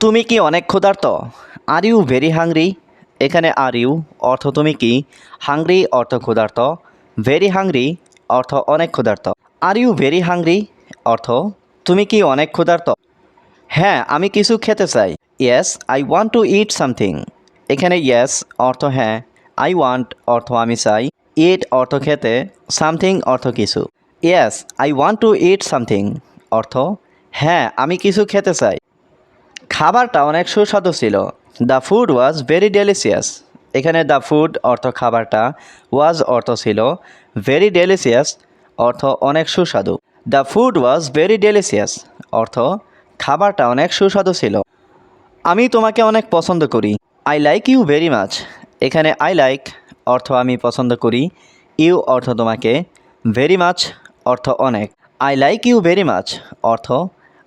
তুমি কি অনেক ক্ষুধার্ত? আর ইউ ভেরি হাংরি এখানে আর ইউ অর্থ তুমি কি? হাংরি অর্থ ক্ষুধার্ত। ভেরি হাংরি অর্থ অনেক ক্ষুধার্ত। আর ইউ ভেরি হাংরি অর্থ তুমি কি অনেক ক্ষুধার্ত? হ্যাঁ আমি কিছু খেতে চাই। Yes I want to eat something এখানে ইয়েস অর্থ হ্যাঁ। আই ওয়ান্ট অর্থ আমি চাই। ইট অর্থ খেতে সামথিং অর্থ কিছু। Yes I want to eat something অর্থ হ্যাঁ আমি কিছু খেতে চাই। খাবারটা অনেক সুস্বাদু ছিল। The food was very delicious এখানে দ্য ফুড অর্থ খাবারটা ওয়াজ অর্থ ছিল ভেরি ডেলিসিয়াস অর্থ অনেক সুস্বাদু। The food was very delicious অর্থ খাবারটা অনেক সুস্বাদু ছিল। আমি তোমাকে অনেক পছন্দ করি। I like you very much এখানে আই লাইক অর্থ আমি পছন্দ করি। ইউ অর্থ তোমাকে ভেরি মাচ অর্থ অনেক। I like you very much অর্থ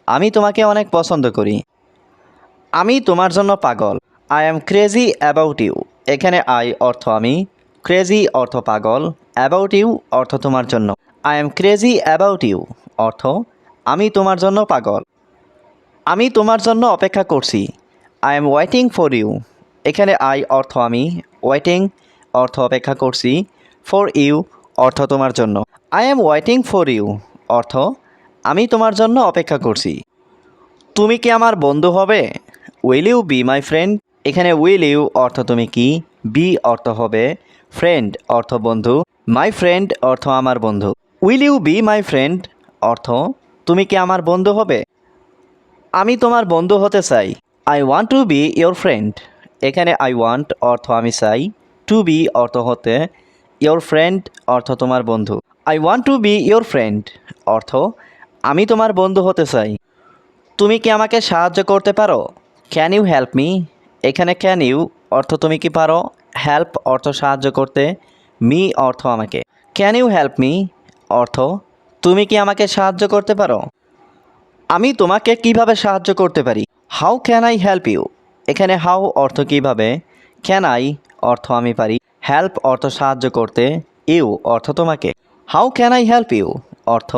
আমি তোমাকে অনেক পছন্দ করি। আমি তোমার জন্য পাগল। I am crazy about you এখানে আই অর্থ আমি। ক্রেজি অর্থ পাগল। অ্যাবাউট ইউ অর্থ তোমার জন্য। I am crazy about you অর্থ আমি তোমার জন্য পাগল। আমি তোমার জন্য অপেক্ষা করছি। I am waiting for you এখানে আই অর্থ আমি। ওয়েটিং অর্থ অপেক্ষা করছি। ফর ইউ অর্থ তোমার জন্য। I am waiting for you অর্থ আমি তোমার জন্য অপেক্ষা করছি। তুমি কি আমার বন্ধু হবে? Will you be my friend এখানে উইল ইউ অর্থ তুমি কি? বি অর্থ হবে ফ্রেন্ড অর্থ বন্ধু। মাই ফ্রেন্ড অর্থ আমার বন্ধু। Will you be my friend অর্থ, তুমি কি আমার বন্ধু হবে? আমি তোমার বন্ধু হতে চাই। I want to be your friend এখানে আই ওয়ান্ট অর্থ আমি চাই। টু বি অর্থ হতে ইয়োর ফ্রেন্ড অর্থ তোমার বন্ধু। I want to be your friend অর্থ, আমি তোমার বন্ধু হতে চাই। তুমি কি আমাকে সাহায্য করতে পারো? ক্যান ইউ হেল্প মি এখানে ক্যান ইউ অর্থ তুমি কি পারো? হেল্প অর্থ সাহায্য করতে। মি অর্থ আমাকে। ক্যান ইউ হেল্প মি অর্থ, তুমি কি আমাকে সাহায্য করতে পারো? আমি তোমাকে কীভাবে সাহায্য করতে পারি? How can I help you এখানে হাউ অর্থ কীভাবে? ক্যান আই অর্থ আমি পারি। হেল্প অর্থ সাহায্য করতে। ইউ অর্থ তোমাকে। How can I help you অর্থ,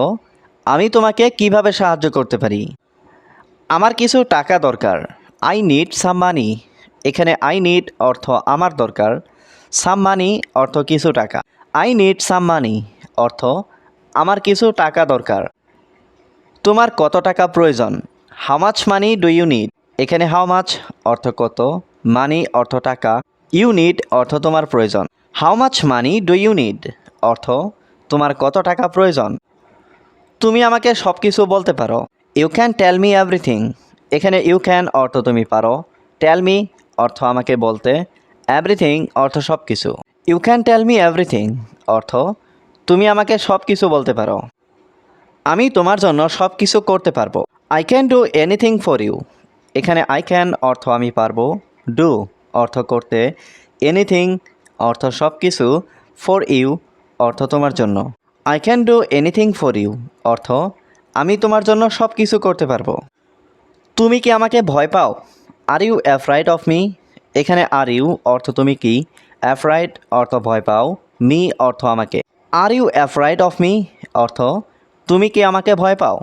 আমি তোমাকে কীভাবে সাহায্য করতে পারি? আমার কিছু টাকা দরকার। আই নিড সাম মানি এখানে আই নিড অর্থ আমার দরকার। সাম মানি অর্থ কিছু টাকা। আই নিড সাম মানি অর্থ আমার কিছু টাকা দরকার। তোমার কত টাকা প্রয়োজন? How much money do you need এখানে হাউ মাছ অর্থ কত? মানি অর্থ টাকা। ইউ নিড অর্থ তোমার প্রয়োজন। How much money do you need অর্থ তোমার কত টাকা প্রয়োজন? তুমি আমাকে সব কিছু বলতে পারো। You can tell me everything এখানে ইউ ক্যান অর্থ তুমি পারো। টেল মি অর্থ আমাকে বলতে। এভরিথিং অর্থ সব কিছু you can tell me everything অর্থ তুমি আমাকে সব কিছু বলতে পারো। আমি তোমার জন্য সব কিছু করতে পারব। I can do anything for you এখানে আই ক্যান অর্থ আমি পারব। ডু অর্থ করতে। এনিথিং অর্থ সব কিছু ফর ইউ অর্থ তোমার জন্য। I can do anything for you অর্থ আমি তোমার জন্য সব কিছু করতে পারব। তুমি কি আমাকে ভয় পাও? Are you afraid of me এখানে আর ইউ অর্থ তুমি কি? অ্যাফ্রাইড অর্থ ভয় পাও। মি অর্থ আমাকে। Are you afraid of me অর্থ, তুমি কি আমাকে ভয় পাও?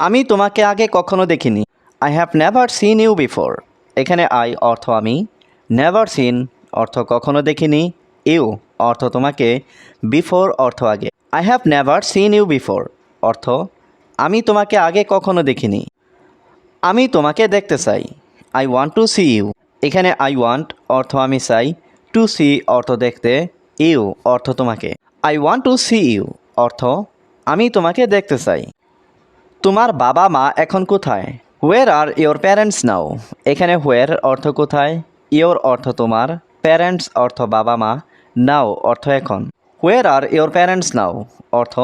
আমি তোমাকে আগে কখনো দেখিনি। I have never seen you before এখানে আই অর্থ আমি। নেভার সিন অর্থ কখনো দেখিনি। ইউ অর্থ তোমাকে। বিফোর অর্থ আগে। I have never seen you before অর্থ, আমি তোমাকে আগে কখনো দেখিনি। আমি তোমাকে দেখতে চাই। I want to see you এখানে আই ওয়ান্ট অর্থ আমি চাই। টু সি অর্থ দেখতে। ইউ অর্থ তোমাকে। I want to see you অর্থ আমি তোমাকে দেখতে চাই। তোমার বাবা মা এখন কোথায়? Where are your parents now এখানে হোয়ার অর্থ কোথায়? ইয়োর অর্থ তোমার। প্যারেন্টস অর্থ বাবা মা। নাও অর্থ এখন। Where are your parents now অর্থ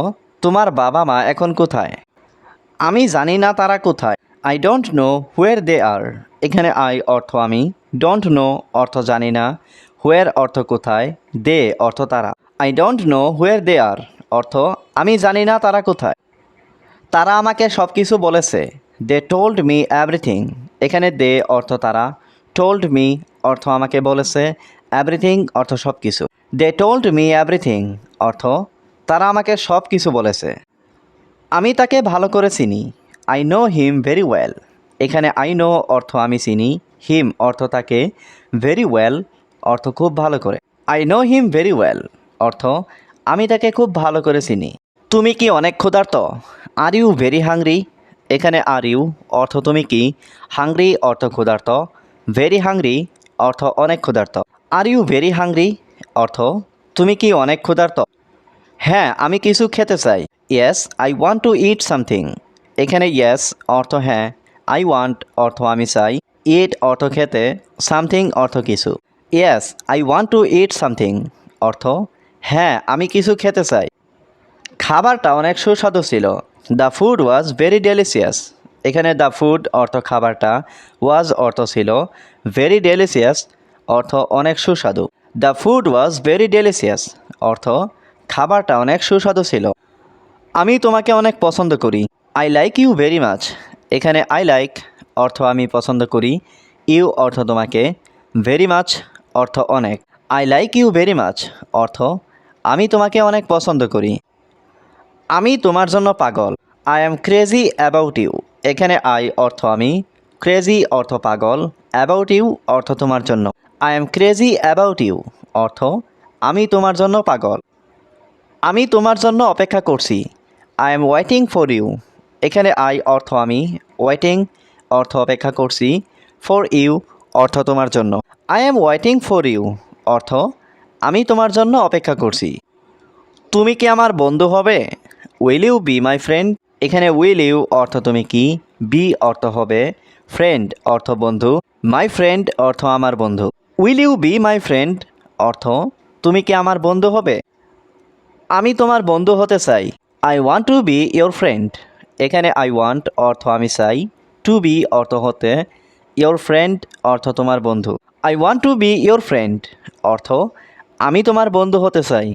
তোমার বাবা মা এখন কোথায়? আমি জানি না তারা কোথায়। I don't know where they are এখানে আই অর্থ আমি। ডোন্ট নো অর্থ জানি না। হোয়ার অর্থ কোথায়? দে অর্থ তারা। I don't know where they are অর্থ, আমি জানি না তারা কোথায়। তারা আমাকে সব কিছু বলেছে। দে টোল্ড মি এভরিথিং এখানে দে অর্থ তারা। টোল্ড মি অর্থ আমাকে বলেছে। এভরিথিং অর্থ সব কিছু দে টোল্ড মি এভরিথিং অর্থ, তারা আমাকে সব কিছু বলেছে। আমি তাকে ভালো করে চিনি। I know him very well এখানে আই নো অর্থ আমি চিনি। হিম অর্থ তাকে ভেরি ওয়েল অর্থ খুব ভালো করে। I know him very well অর্থ আমি তাকে খুব ভালো করে চিনি। তুমি কি অনেক ক্ষুধার্ত? আর ইউ ভেরি হাংরি এখানে আর ইউ অর্থ তুমি কি? হাংরি অর্থ ক্ষুধার্ত। ভেরি হাংরি অর্থ অনেক ক্ষুধার্ত। আর ইউ ভেরি হাংরি অর্থ তুমি কি অনেক ক্ষুধার্ত? হ্যাঁ আমি কিছু খেতে চাই। Yes I want to eat something এখানে ইয়েস অর্থ হ্যাঁ আই ওয়ান্ট অর্থ আমি চাই ইট অর্থ খেতে সামথিং অর্থ কিছু। Yes I want to eat something অর্থ হ্যাঁ আমি কিছু খেতে চাই। খাবারটা অনেক সুস্বাদু ছিল। The food was very delicious এখানে দ্য ফুড অর্থ খাবারটা ওয়াজ অর্থ ছিল ভেরি ডেলিসিয়াস অর্থ অনেক সুস্বাদু। The food was very delicious অর্থ খাবারটা অনেক সুস্বাদু ছিল। আমি তোমাকে অনেক পছন্দ করি। I like you very much এখানে আই লাইক অর্থ আমি পছন্দ করি। ইউ অর্থ তোমাকে ভেরি মাচ অর্থ অনেক। I like you very much অর্থ আমি তোমাকে অনেক পছন্দ করি। আমি তোমার জন্য পাগল। I am crazy about you এখানে আই অর্থ আমি ক্রেজি অর্থ পাগল অ্যাবাউট ইউ অর্থ তোমার জন্য। I am crazy about you অর্থ আমি তোমার জন্য পাগল। আমি তোমার জন্য অপেক্ষা করছি। I am waiting for you এখানে আই অর্থ আমি ওয়েটিং অর্থ অপেক্ষা করছি ফর ইউ অর্থ তোমার জন্য। I am waiting for you অর্থ আমি তোমার জন্য অপেক্ষা করছি। তুমি কি আমার বন্ধু হবে? Will you be my friend এখানে উইল ইউ অর্থ তুমি কি? বি অর্থ হবে ফ্রেন্ড অর্থ বন্ধু। মাই ফ্রেন্ড অর্থ আমার বন্ধু। Will you be my friend অর্থ তুমি কি আমার বন্ধু হবে? আমি তোমার বন্ধু হতে চাই। I want to be your friend এখানে আই ওয়ান্ট অর্থ আমি চাই। টু বি অর্থ হতে ইয়োর ফ্রেন্ড অর্থ তোমার বন্ধু। I want to be your friend অর্থ আমি তোমার বন্ধু হতে চাই।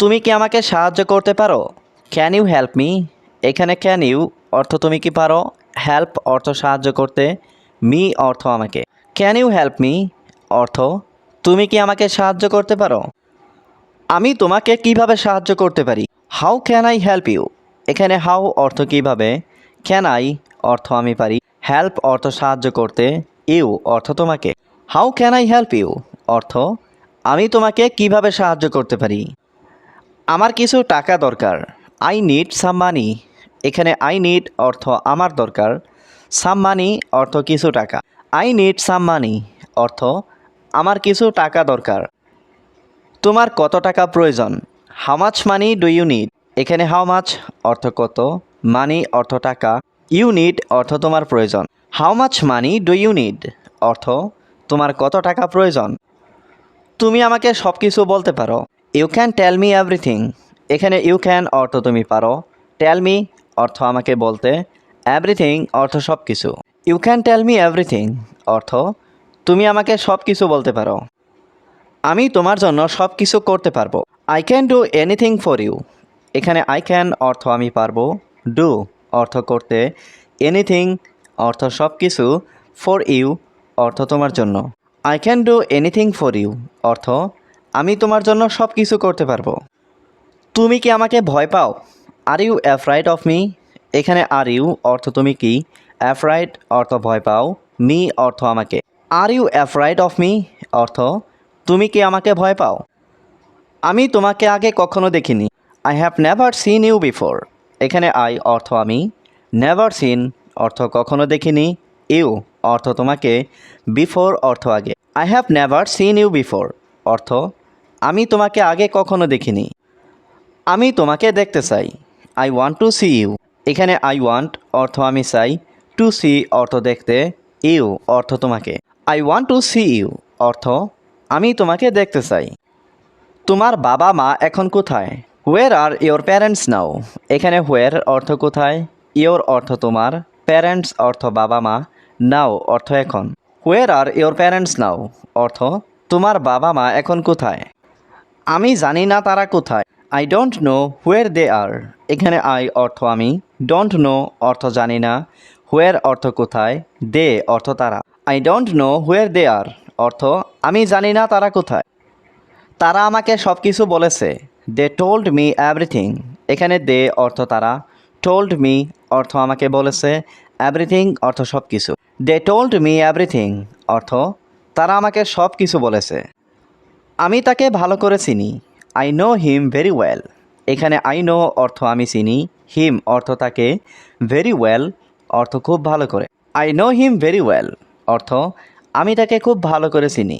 তুমি কি আমাকে সাহায্য করতে পারো? ক্যান ইউ হেল্প মি এখানে ক্যান ইউ অর্থ তুমি কি পারো? হেল্প অর্থ সাহায্য করতে মি অর্থ আমাকে। ক্যান ইউ হেল্প মি অর্থ তুমি কি আমাকে সাহায্য করতে পারো? আমি তোমাকে কীভাবে সাহায্য করতে পারি? How can I help you এখানে হাউ অর্থ কীভাবে? ক্যান আই অর্থ আমি পারি? হেল্প অর্থ সাহায্য করতে। ইউ অর্থ তোমাকে। How can I help you অর্থ, আমি তোমাকে কীভাবে সাহায্য করতে পারি? আমার কিছু টাকা দরকার। আই নিড সাম মানি এখানে আই নিড অর্থ আমার দরকার। সাম মানি অর্থ কিছু টাকা। আই নিড সাম মানি অর্থ, আমার কিছু টাকা দরকার। তোমার কত টাকা প্রয়োজন? How much money do you need এখানে হাউ মাছ অর্থ কত? মানি অর্থ টাকা। ইউনিট অর্থ তোমার প্রয়োজন। How much money do you need অর্থ তোমার কত টাকা প্রয়োজন? তুমি আমাকে সব কিছু বলতে পারো। You can tell me everything এখানে ইউ ক্যান অর্থ তুমি পারো। টেল মি অর্থ আমাকে বলতে। এভরিথিং অর্থ সব কিছু you can tell me everything অর্থ তুমি আমাকে সব কিছু বলতে পারো। আমি তোমার জন্য সব কিছু করতে পারব। I can do anything for you এখানে আই ক্যান অর্থ আমি পারব। ডু অর্থ করতে। এনিথিং অর্থ সব কিছু ফর ইউ অর্থ তোমার জন্য। I can do anything for you অর্থ আমি তোমার জন্য সব কিছু করতে পারব। তুমি কি আমাকে ভয় পাও? Are you afraid of me এখানে আর ইউ অর্থ তুমি কি? অ্যাফ্রাইড অর্থ ভয় পাও। মি অর্থ আমাকে। Are you afraid of me অর্থ তুমি কি আমাকে ভয় পাও? আমি তোমাকে আগে কখনো দেখিনি। I have never seen you before এখানে আই অর্থ আমি। নেভার সিন অর্থ কখনো দেখিনি। ইউ অর্থ তোমাকে। বিফোর অর্থ আগে। I have never seen you before অর্থ, আমি তোমাকে আগে কখনো দেখিনি। আমি তোমাকে দেখতে চাই। I want to see you এখানে আই ওয়ান্ট অর্থ আমি চাই। টু সি অর্থ দেখতে। ইউ অর্থ তোমাকে। I want to see you অর্থ, আমি তোমাকে দেখতে চাই। তোমার বাবা মা এখন কোথায়? Where are your parents now এখানে হোয়ার অর্থ কোথায়? ইয়োর অর্থ তোমার। প্যারেন্টস অর্থ বাবা মা। নাও অর্থ এখন। Where are your parents now অর্থ তোমার বাবা মা এখন কোথায়? আমি জানি না তারা কোথায়। I don't know where they are এখানে আই অর্থ আমি। ডোন্ট নো অর্থ জানি না। হোয়ার অর্থ কোথায়? দে অর্থ তারা। I don't know where they are অর্থ আমি জানি না তারা কোথায়। তারা আমাকে সব কিছু বলেছে। দে টোল্ড মি এভরিথিং এখানে দে অর্থ তারা। টোল্ড মি অর্থ আমাকে বলেছে। এভরিথিং অর্থ সব কিছু দে টোল্ড মি এভরিথিং অর্থ তারা আমাকে সব কিছু বলেছে। আমি তাকে ভালো করে চিনি। I know him very well এখানে আই নো অর্থ আমি চিনি। হিম অর্থ তাকে ভেরি ওয়েল অর্থ খুব ভালো করে। I know him very well অর্থ আমি তাকে খুব ভালো করে চিনি।